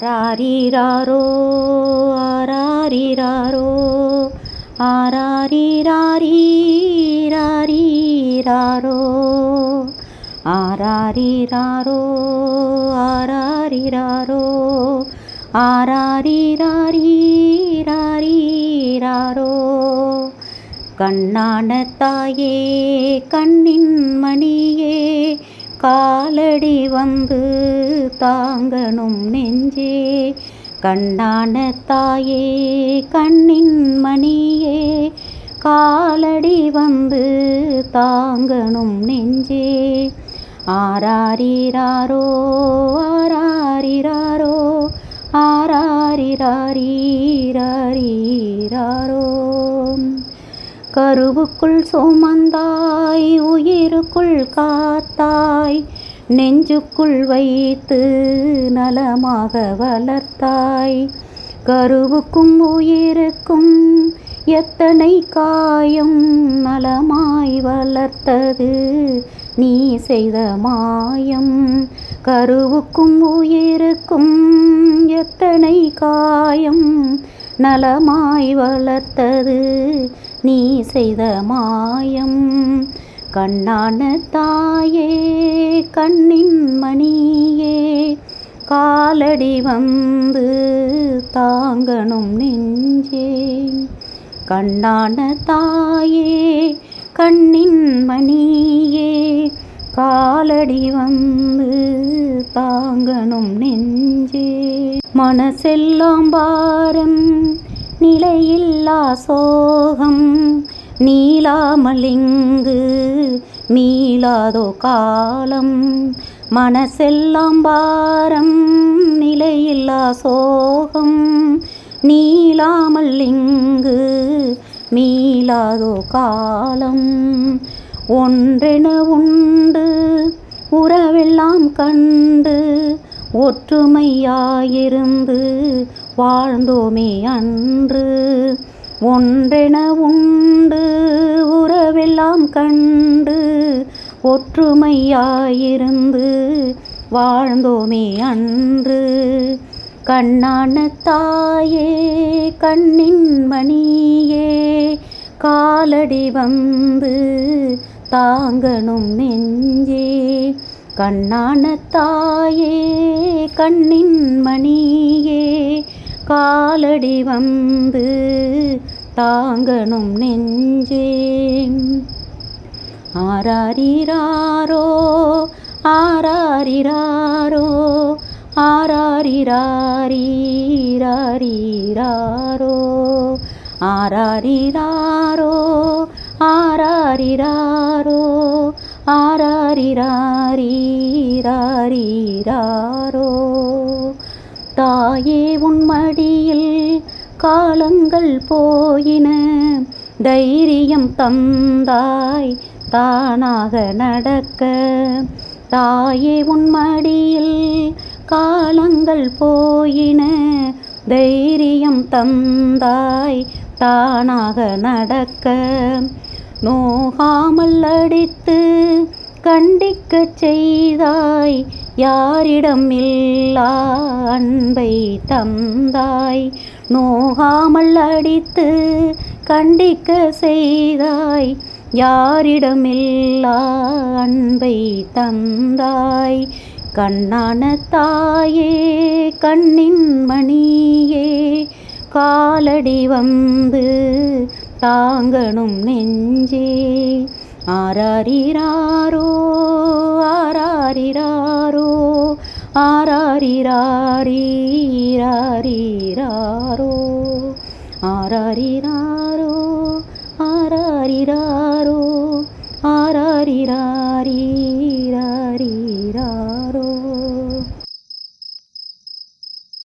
ராரீராரோ ஆராரீராரோ ஆராரீராரீராரீராரோ ஆராரீராரோ ஆராரீராரோ ஆராரீராரீராரீராரோ. கண்ணான தாயே கண்ணின் மணியே காலடி வந்து தாங்கணும் நெஞ்சே. கண்ணான தாயே கண்ணின் மணியே. காலடி வந்து தாங்கணும் நெஞ்சே. ஆராரிராரோ ஆராரிராரோ ஆராரிராரீராரீராரோ. கருவுக்குள் சுமந்தாய் உயிருக்குள் காத்தாய் நெஞ்சுக்குள் வைத்து நலமாக வளர்த்தாய். கருவுக்கும் உயிருக்கும் எத்தனை காயம் நலமாய் வளர்த்தது நீ செய்த மாயம். கருவுக்கும் உயிருக்கும் எத்தனை காயம் நலமாய் வளர்த்தது நீ செய்த மாயம். கண்ணான தாயே கண்ணின் மணியே காலடி வந்து தாங்கணும் நெஞ்சே. கண்ணான தாயே கண்ணின் மணியே காலடி வந்து தாங்கணும் நெஞ்சே. மனசெல்லாம் பாரம் நிலையில்லா சோகம் நீலாமலிங்கு மீளாதோ காலம் மனசெல்லாம் பாரம் நிலையில்லா சோகம் நீலாமல் இங்கு மீளாதோ காலம். ஒன்றென உண்டு உறவெல்லாம் கண்டு ஒற்றுமையாயிருந்து வாழ்ந்தோமே அன்று. ஒன்றென உண்டு உறவெல்லாம் கண்டு ஒற்றுமையாயிருந்து வாழ்ந்தோமே அன்று. கண்ணான தாயே கண்ணின் மணியே காலடி வந்து தாங்கணும் நெஞ்சே. கண்ணான தாயே கண்ணின் மணியே காலடி வந்து தாங்கணும் நெஞ்சே ஆராரிராரோ ஆராரிராரோ ஆராரிராரீராரீராரோ. ஆராரிராரோ ஆராரிராரோ ஆராரிராரீராரீராரோ தாயே உன்மடியில் காலங்கள் போயின. தைரியம் தந்தாய் தானாக நடக்க. தாயே உன்மடியில் காலங்கள் போயின. தைரியம் தந்தாய் தானாக நடக்க. நோகாமல் அடித்து கண்டிக்க செய்தாய் யாரிடம் இல்லா அன்பை தந்தாய்? நோகாமல் அடித்து கண்டிக்க செய்தாய். யாரிடமில்லா அன்பை தந்தாய்? கண்ணான தாயே கண்ணின் மணியே காலடி வந்து தாங்கணும் நெஞ்சே. ஆராரிராரோ ஆராரிராரோ ஆராரிராரீராரீராரோ. ஆராரிராரோ ஆராரிராரோ ஆராரிரா